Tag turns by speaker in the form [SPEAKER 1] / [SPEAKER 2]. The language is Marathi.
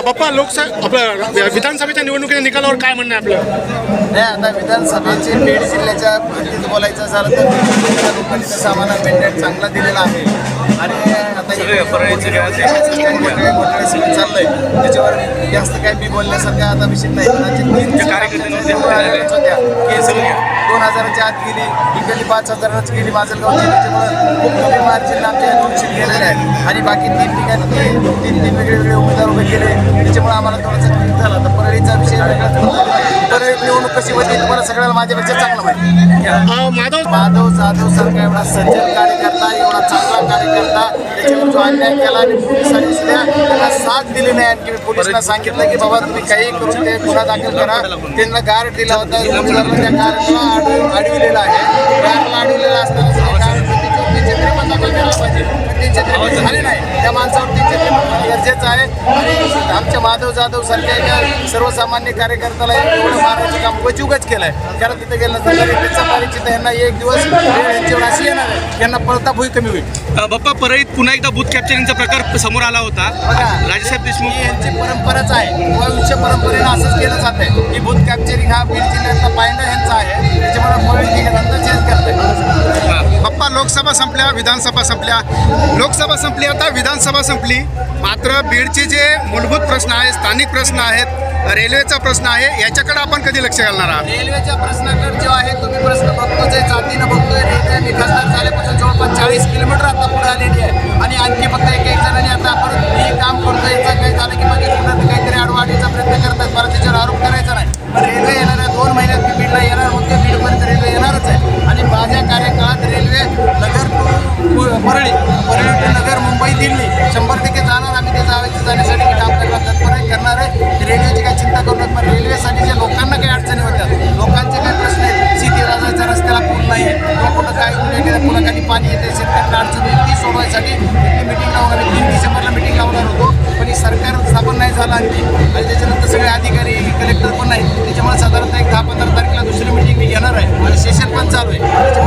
[SPEAKER 1] बाप्पा लोकसभा आपलं विधानसभेच्या निवडणुकीच्या निकालावर काय म्हणणं आहे आपलं?
[SPEAKER 2] नाही आता विधानसभेचे बीड जिल्ह्याच्या बाबतीत बोलायचं झालं तर तसं आम्हाला मेंटेन चांगला दिलेला आहे. आणि आता चाललंय. त्याच्यावर जास्त काय मी बोलण्यासारखं आता विषय नाही. दोन हजाराच्या आत गेली इकडली पाच हजाराची गेली माजलगावची त्याच्यामुळे खूप कमी मार्जिन आमच्या दोनशे आणि बाकी तीन ठिकाणी तीन तीन वेगळे वेगळे उमेदवार उभे केले. त्याच्यामुळे आम्हाला थोडासा क्लिक झाला. तर परळीचा विषय वेगळा परळी निवडणूक कशी होती? तुम्हाला सगळ्याला माझ्यापेक्षा चांगलं माहिती. माधव जाधव सारखा एवढा सज्जन कार्यकर्ता एवढा चांगला कार्यकर्ता. त्याच्यावर जो अन्याय केला आणि पोलिसांनी सुद्धा त्याला साथ दिली नाही आणखी. पोलिसांना सांगितलं की बाबा तुम्ही काही करून ते गुन्हा दाखल करा. त्यांना गार्ड दिला होता. त्या गार्डला अडव अडविलेला आहे. गार्डला अडविलेला असताना त्यांचे त्रेपन्न झाले नाही. त्या माणसावर त्यांचे त्रेपन्न गरजेचं आहे. आणि आमच्या माधव जाधव सारख्या सर्वसामान्य कार्यकर्त्याला एवढं मारायचं काम उगच केलं आहे कारण तिथे गेलं तर त्यांचा परिचित यांना एक दिवस यांच्यावर अशी येणार आहे. यांना पळता भुई कमी होईल.
[SPEAKER 3] बाप्पा परळीत पुन्हा एकदा बूथ कॅप्चरिंगचा प्रकार समोर आला होता. बघा राजेसाहेब देशमुख.
[SPEAKER 2] यांची परंपराच आहे. भविष्य परंपरेनं असंच केलं जात आहे ही बूथ कॅप्चरिंग हा बीड
[SPEAKER 1] लोकसभा संपल्या विधानसभा संपल्या. लोकसभा संपली आता विधानसभा संपली. मात्र बीडचे जे मूलभूत प्रश्न आहेत स्थानिक प्रश्न आहेत रेल्वेचा प्रश्न आहे याच्याकडे आपण कधी लक्ष घालणार आहात?
[SPEAKER 2] रेल्वेच्या प्रश्नाकडे जो आहे तुम्ही प्रश्न बघतोच आहे जातीनं बघतोय रेल्वे मी खासदार झाल्यापासून जवळपास चाळीस किलोमीटर आता पुढे आलेली आहे. आणि आणखी फक्त एक एक परळी परळी नगर मुंबई दिल्ली. शंभर टक्के जाणार आम्ही त्याचा आवाज जाण्यासाठी मी काम करणार तत्पर आहे करणार आहे. रेल्वेची काय चिंता करू नका रेल्वेसाठी जे लोकांना काही अडचणी होत्या लोकांचे काही प्रश्न आहेत. सिटी राजाच्या रस्त्याला पूल नाही तो कुठं काय कुठे काही पाणी येते शेतकऱ्यांना अडचणी ती सोडवायसाठी मिटिंग लावणार तीन डिसेंबरला मिटिंग लावणार होतो. पण हे सरकार स्थापन नाही झालं आणखी आणि त्याच्यानंतर सगळे अधिकारी कलेक्टर पण नाही त्याच्यामुळे साधारणतः एक दहा पंधरा तारखेला दुसरी मिटिंग मी घेणार आहे. माझं सेशन पण चालू आहे.